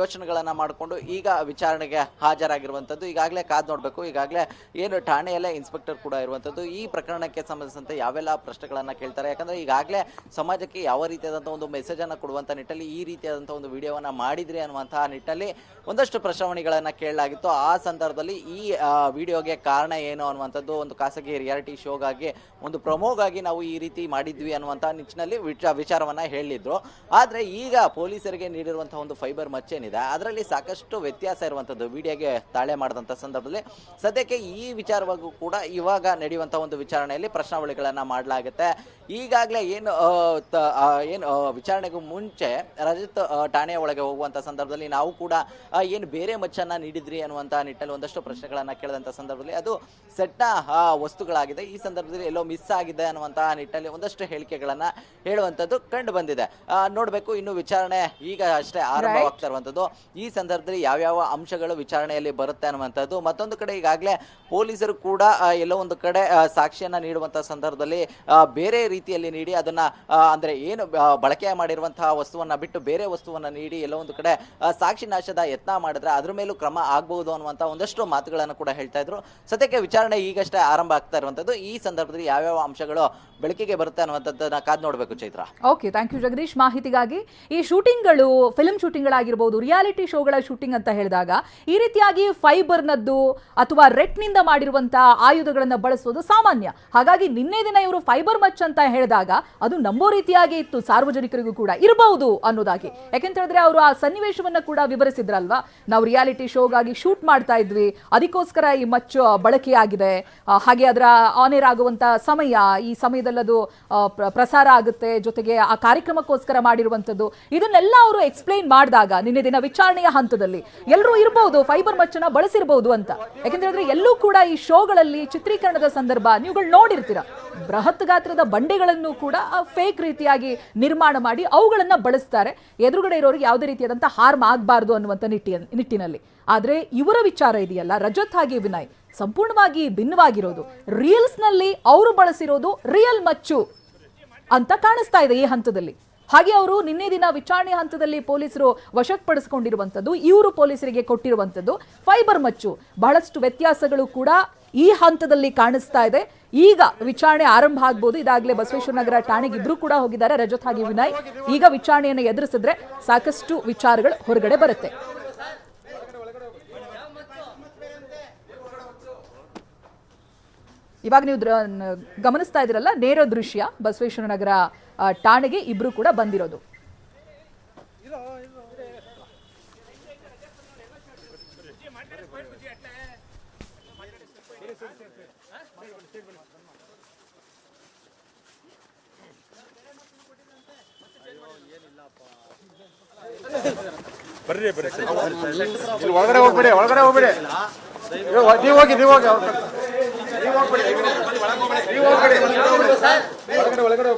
ಯೋಚನೆಗಳನ್ನು ಮಾಡಿಕೊಂಡು ಈಗ ವಿಚಾರಣೆಗೆ ಹಾಜರಾಗಿರುವಂಥದ್ದು ಈಗಾಗಲೇ ಕಾದು ನೋಡಬೇಕು, ಈಗಾಗಲೇ ಏನು ಠಾಣೆಯಲ್ಲೇ ಇನ್ಸ್ಪೆಕ್ಟರ್ ಕೂಡ ಇರುವಂಥದ್ದು ಈ ಪ್ರಕರಣಕ್ಕೆ ಸಂಬಂಧಿಸಿದಂತೆ ಯಾವೆಲ್ಲ ಪ್ರಶ್ನೆಗಳನ್ನು ಕೇಳ್ತಾರೆ, ಯಾಕಂದರೆ ಈಗಾಗಲೇ ಸಮಾಜಕ್ಕೆ ಯಾವ ರೀತಿಯಾದಂಥ ಒಂದು ಮೆಸೇಜನ್ನು ಕೊಡುವಂಥ ನಿಟ್ಟಲ್ಲಿ ಈ ರೀತಿಯಾದಂಥ ಒಂದು ವಿಡಿಯೋವನ್ನು ಮಾಡಿದ್ರಿ ಅನ್ನುವಂತಹ ನಿಟ್ಟಲ್ಲಿ ಒಂದಷ್ಟು ಪ್ರಶ್ನಾವಣಿಗಳನ್ನ ಕೇಳಲಾಗಿತ್ತು. ಆ ಸಂದರ್ಭದಲ್ಲಿ ಈ ವಿಡಿಯೋಗೆ ಕಾರಣ ಏನು ಅನ್ನುವಂಥದ್ದು ಒಂದು ಖಾಸಗಿ ರಿಯಾಲಿಟಿ ಶೋಗಾಗಿ, ಒಂದು ಪ್ರಮೋಗಾಗಿ ನಾವು ಈ ರೀತಿ ಮಾಡಿದ್ವಿ ಅನ್ನುವಂಥ ನಿಟ್ಟಿನಲ್ಲಿ ವಿಚ, ವಿಚಾರವನ್ನು ಹೇಳಿದ್ರು. ಆದರೆ ಈಗ ಪೊಲೀಸರಿಗೆ ನೀಡಿರುವಂಥ ಒಂದು ಫೈಬರ್ ಮಚ್ಚೇನಿದೆ, ಅದರಲ್ಲಿ ಸಾಕಷ್ಟು ವ್ಯತ್ಯಾಸ ಇರುವಂಥದ್ದು ವಿಡಿಯೋಗೆ ತಾಳೆ ಮಾಡಿದಂಥ ಸಂದರ್ಭದಲ್ಲಿ. ಸದ್ಯಕ್ಕೆ ಈ ವಿಚಾರವಾಗೂ ಕೂಡ ಇವಾಗ ನಡೆಯುವಂಥ ಒಂದು ವಿಚಾರಣೆಯಲ್ಲಿ ಪ್ರಶ್ನಾವಳಿಗಳನ್ನು ಮಾಡಲಾಗುತ್ತೆ. ಈಗಾಗಲೇ ಏನು ಏನು ವಿಚಾರಣೆಗೂ ಮುಂಚೆ ರಜತ್ ಠಾಣೆಯ ಒಳಗೆ ಹೋಗುವಂಥ ಸಂದರ್ಭದಲ್ಲಿ ನಾವು ಕೂಡ ಏನು ಬೇರೆ ಮಚ್ಚನ್ನು ನೀಡಿದ್ರಿ ಅನ್ನುವಂಥ ನಿಟ್ಟಲ್ಲಿ ಒಂದಷ್ಟು ಪ್ರಶ್ನೆಗಳನ್ನ ಕೇಳಿದಂಥ ಸಂದರ್ಭದಲ್ಲಿ ಅದು ಸೆಟ್ನ ವಸ್ತುಗಳಾಗಿದೆ. ಈ ಸಂದರ್ಭದಲ್ಲಿ ಎಲ್ಲೋ ಮಿಸ್ ಆಗಿದೆ ಅನ್ನುವಂತಹ ನಿಟ್ಟಲ್ಲಿ ಒಂದಷ್ಟು ಹೇಳಿಕೆಗಳನ್ನ ಹೇಳುವಂತದ್ದು ಕಂಡು ಬಂದಿದೆ. ನೋಡಬೇಕು ಇನ್ನು ವಿಚಾರಣೆ ಈಗ ಅಷ್ಟೇ ಆರಂಭವಾಗ್ತಾ ಇರುವಂಥದ್ದು. ಈ ಸಂದರ್ಭದಲ್ಲಿ ಯಾವ್ಯಾವ ಅಂಶಗಳು ವಿಚಾರಣೆಯಲ್ಲಿ ಬರುತ್ತೆ ಅನ್ನುವಂಥದ್ದು. ಮತ್ತೊಂದು ಕಡೆ ಈಗಾಗಲೇ ಪೊಲೀಸರು ಕೂಡ ಎಲ್ಲೋ ಒಂದು ಕಡೆ ಸಾಕ್ಷಿಯನ್ನ ನೀಡುವಂತಹ ಸಂದರ್ಭದಲ್ಲಿ ಬೇರೆ ರೀತಿಯಲ್ಲಿ ನೀಡಿ ಅದನ್ನ ಅಂದ್ರೆ ಏನು ಬಳಕೆ ಮಾಡಿರುವಂತಹ ವಸ್ತುವನ್ನ ಬಿಟ್ಟು ಬೇರೆ ವಸ್ತುವನ್ನ ನೀಡಿ ಎಲ್ಲೋ ಒಂದು ಕಡೆ ಸಾಕ್ಷಿ ನಾಶದ ಯತ್ನ ಮಾಡಿದ್ರೆ ಅದ್ರ ಮೇಲೂ ಕ್ರಮ ಆಗಬಹುದು ಅನ್ನುವಂಥ ಒಂದಷ್ಟು ಮಾತುಗಳನ್ನು ಕೂಡ ಹೇಳ್ತಾ ಇದ್ರು. ಸದ್ಯಕ್ಕೆ ವಿಚಾರಣೆ ಈಗಷ್ಟೇ ಆರಂಭ ಆಗ್ತಾ ಇರುವಂತದ್ದು. ಈ ಸಂದರ್ಭದಲ್ಲಿ ಯಾವ್ಯಾವ ಅಂಶಗಳು ಬೆಳಕಿಗೆ ಬರುತ್ತೆ ಅನ್ನುವಂಥದ್ದನ್ನ ಕಾದ್ ನೋಡ್ಬೇಕು Chaitra. Okay thank you Jagadish. ಮಾಹಿತಿಗಾಗಿ ಈ ಶೂಟಿಂಗ್ಗಳು ಫಿಲ್ಮ್ ಶೂಟಿಂಗ್ಗಳಾಗಿರ್ಬೋದು ರಿಯಾಲಿಟಿ ಶೋಗಳ ಶೂಟಿಂಗ್ ಅಂತ ಹೇಳಿದಾಗ ಈ ರೀತಿಯಾಗಿ ಫೈಬರ್ನದ್ದು ಅಥವಾ ರೆಟ್ನಿಂದ ಮಾಡಿರುವಂತಹ ಆಯುಧಗಳನ್ನು ಬಳಸೋದು ಸಾಮಾನ್ಯ. ಹಾಗಾಗಿ ನಿನ್ನೆ ದಿನ ಇವರು ಫೈಬರ್ ಮಚ್ ಅಂತ ಹೇಳಿದಾಗ ಅದು ನಂಬೋ ರೀತಿಯಾಗಿ ಇತ್ತು. ಸಾರ್ವಜನಿಕರಿಗೂ ಕೂಡ ಇರಬಹುದು ಅನ್ನೋದಾಗಿ. ಯಾಕೆಂತ ಹೇಳಿದ್ರೆ ಅವರು ಆ ಸನ್ನಿವೇಶವನ್ನ ಕೂಡ ವಿವರಿಸಿದ್ರಲ್ವಾ? ನಾವು ರಿಯಾಲಿಟಿ ಶೋಗಾಗಿ ಶೂಟ್ ಮಾಡ್ತಾ ಇದ್ವಿ. ಅದಕ್ಕೋಸ್ಕರ ಈ ಮಚ್ಚು ಬಳಕೆಯಾಗಿದೆ. ಹಾಗೆ ಅದರ ಆನೇರ್ ಆಗುವಂತ ಸಮಯ ಈ ಸಮಯದಲ್ಲಿ ಅದು ಆ, ಪ್ರಸಾರ ಆಗುತ್ತೆ. ಜೊತೆಗೆ ಆ ಕಾರ್ಯಕ್ರಮಕ್ಕೋಸ್ಕರ ಮಾಡಿರುವಂತದ್ದು ಇದನ್ನೆಲ್ಲ ಅವರು ಎಕ್ಸ್ಪ್ಲೈನ್ ಮಾಡಿದಾಗ ನಿನ್ನೆ ದಿನ ವಿಚಾರಣೆಯ ಹಂತದಲ್ಲಿ ಎಲ್ಲರೂ ಇರಬಹುದು ಫೈಬರ್ ಮಚ್ಚನ್ನ ಬಳಸಿರಬಹುದು ಅಂತ. ಯಾಕೆಂದ್ರೆ ಎಲ್ಲೂ ಕೂಡ ಈ ಶೋಗಳಲ್ಲಿ ಚಿತ್ರೀಕರಣದ ಸಂದರ್ಭ ನೀವುಗಳು ನೋಡಿರ್ತೀರ. ಬೃಹತ್ ಗಾತ್ರದ ಬಂಡೆಗಳನ್ನು ಕೂಡ ಫೇಕ್ ರೀತಿಯಾಗಿ ನಿರ್ಮಾಣ ಮಾಡಿ ಅವುಗಳನ್ನ ಬಳಸ್ತಾರೆ. ಎದುರುಗಡೆ ಇರೋರಿಗೆ ಯಾವುದೇ ರೀತಿಯಾದಂಥ ಹಾರ್ಮ್ ಆಗಬಾರ್ದು ಅನ್ನುವಂಥ ನಿಟ್ಟಿನ ನಿಟ್ಟಿನಲ್ಲಿ. ಆದರೆ ಇವರ ವಿಚಾರ ಇದೆಯಲ್ಲ, ರಜತ್ ಹಾಗೆ ವಿನಯ್. ಸಂಪೂರ್ಣವಾಗಿ ಭಿನ್ನವಾಗಿರೋದು. ರೀಲ್ಸ್ನಲ್ಲಿ ಅವರು ಬಳಸಿರೋದು ರಿಯಲ್ ಮಚ್ಚು ಅಂತ ಕಾಣಿಸ್ತಾ ಇದೆ ಈ ಹಂತದಲ್ಲಿ. ಹಾಗೆ ಅವರು ನಿನ್ನೆ ದಿನ ವಿಚಾರಣೆ ಹಂತದಲ್ಲಿ ಪೊಲೀಸರು ವಶಪಡಿಸಿಕೊಂಡಿರುವಂಥದ್ದು, ಇವರು ಪೊಲೀಸರಿಗೆ ಕೊಟ್ಟಿರುವಂಥದ್ದು ಫೈಬರ್ ಮಚ್ಚು. ಬಹಳಷ್ಟು ವ್ಯತ್ಯಾಸಗಳು ಕೂಡ ಈ ಹಂತದಲ್ಲಿ ಕಾಣಿಸ್ತಾ ಇದೆ. ಈಗ ವಿಚಾರಣೆ ಆರಂಭ ಆಗ್ಬೋದು. ಇದಾಗಲೇ ಬಸವೇಶ್ವರ ನಗರ ಠಾಣೆಗೆ ಇಬ್ರು ಕೂಡ ಹೋಗಿದ್ದಾರೆ, ರಜತ್ ಹಾಗೆ ವಿನಯ್. ಈಗ ವಿಚಾರಣೆಯನ್ನು ಎದುರಿಸಿದ್ರೆ ಸಾಕಷ್ಟು ವಿಚಾರಗಳು ಹೊರಗಡೆ ಬರುತ್ತೆ. ಇವಾಗ ನೀವು ಗಮನಿಸ್ತಾ ಇದ್ದೀರಲ್ಲ, ನೇರ ದೃಶ್ಯ, ಬಸವೇಶ್ವರ ನಗರ ಠಾಣೆಗೆ ಇಬ್ರು ಕೂಡ ಬಂದಿರೋದು. ಬರ್ರಿ ಬರ್ರಿ. ಒಳಗಡೆ ಹೋಗ್ಬಿಡಿ ಒಳಗಡೆ ಹೋಗ್ಬಿಡಿ. ನೀವು ಹೋಗಿ ನೀವು ಹೋಗಿ. ಒಳಗಡೆ ಒಳಗಡೆ